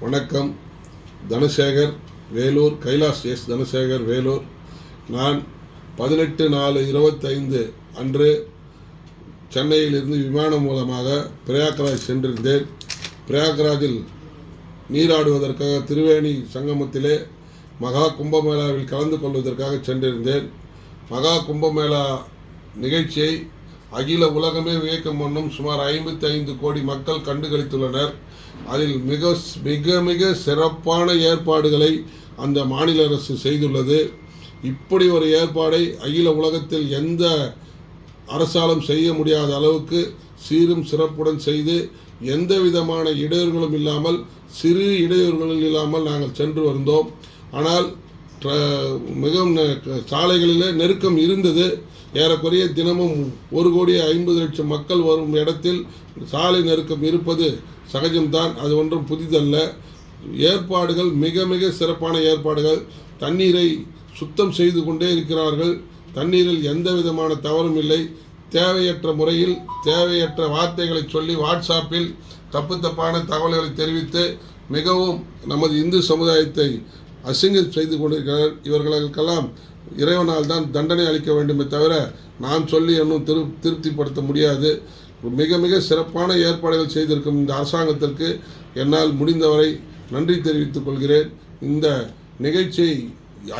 வணக்கம். தனசேகர் வேலூர் கைலாஸ் எஸ். தனசேகர் வேலூர். நான் பதினெட்டு நாலு இருபத்தைந்து அன்று சென்னையிலிருந்து விமானம் மூலமாக பிரயாக்ராஜ் சென்றிருந்தேன். பிரயாக்ராஜில் நீராடுவதற்காக திருவேணி சங்கமத்திலே மகா கும்பமேளாவில் கலந்து கொள்வதற்காக சென்றிருந்தேன். மகா கும்பமேளா நிகழ்ச்சியை அகில உலகமே வியக்கும் வண்ணம் சுமார் ஐம்பத்தி ஐந்து கோடி மக்கள் கண்டுகளித்துள்ளனர். அதில் மிக மிக மிக சிறப்பான ஏற்பாடுகளை அந்த மாநில அரசு செய்துள்ளது. இப்படி ஒரு ஏற்பாடை அகில உலகத்தில் எந்த அரசாலும் செய்ய முடியாத அளவுக்கு சீரும் சிறப்புடன் செய்து எந்த விதமான இடையூறுகளும் இல்லாமல் சிறு இடையூறுகளும் இல்லாமல் நாங்கள் சென்று வந்தோம். ஆனால் மிகவும் நெ- நெருக்கம் இருந்தது. ஏறக்குறைய தினமும் ஒரு கோடி ஐம்பது லட்சம் மக்கள் வரும் இடத்தில் சாலை நெருக்கம் இருப்பது சகஜம்தான். அது ஒன்றும் புதிதல்ல. ஏற்பாடுகள் மிக மிக சிறப்பான ஏற்பாடுகள். தண்ணீரை சுத்தம் செய்து கொண்டே இருக்கிறார்கள். தண்ணீரில் எந்த விதமான தவறும் இல்லை. தேவையற்ற முறையில் தேவையற்ற வார்த்தைகளை சொல்லி வாட்ஸ்அப்பில் தப்பு தப்பான தகவல்களை தெரிவித்து மிகவும் நமது இந்து சமுதாயத்தை அசிங்கம் செய்து கொண்டிருக்கிறார் இவர்களுக்கெல்லாம் இறைவனால் தான் தண்டனை அளிக்க வேண்டுமே தவிர நான் சொல்லி இன்னும் திரு திருப்திப்படுத்த முடியாது. மிக மிக சிறப்பான ஏற்பாடுகள் செய்திருக்கும் இந்த அரசாங்கத்திற்கு என்னால் முடிந்தவரை நன்றி தெரிவித்துக் கொள்கிறேன். இந்த நிகழ்ச்சியை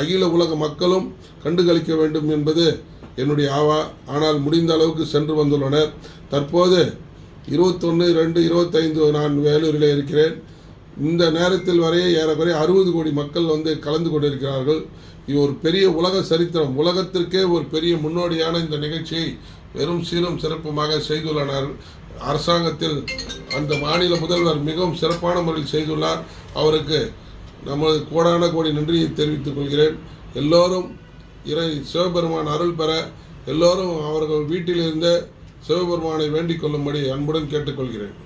அகில உலக மக்களும் கண்டுகளிக்க வேண்டும் என்பது என்னுடைய ஆவா. ஆனால் முடிந்த அளவுக்கு சென்று வந்துள்ளனர். தற்போது இருபத்தொன்று ரெண்டு இருபத்தைந்து நான் வேலூரில் இருக்கிறேன். இந்த நேரத்தில் வரையே ஏறக்குறைய அறுபது கோடி மக்கள் வந்து கலந்து கொண்டிருக்கிறார்கள். இது ஒரு பெரிய உலக சரித்திரம். உலகத்திற்கே ஒரு பெரிய முன்னோடியான இந்த நிகழ்ச்சியை வெறும் சீரும் சிறப்புமாக செய்துள்ளனர். அரசாங்கத்தில் அந்த மாநில முதல்வர் மிகவும் சிறப்பான முறையில் செய்துள்ளார். அவருக்கு நமது கோடான கோடி நன்றியை தெரிவித்துக் கொள்கிறேன். எல்லோரும் இறை சிவபெருமான் அருள் பெற எல்லோரும் அவர்கள் வீட்டிலிருந்தே சிவபெருமானை வேண்டிக் கொள்ளும்படி அன்புடன் கேட்டுக்கொள்கிறேன்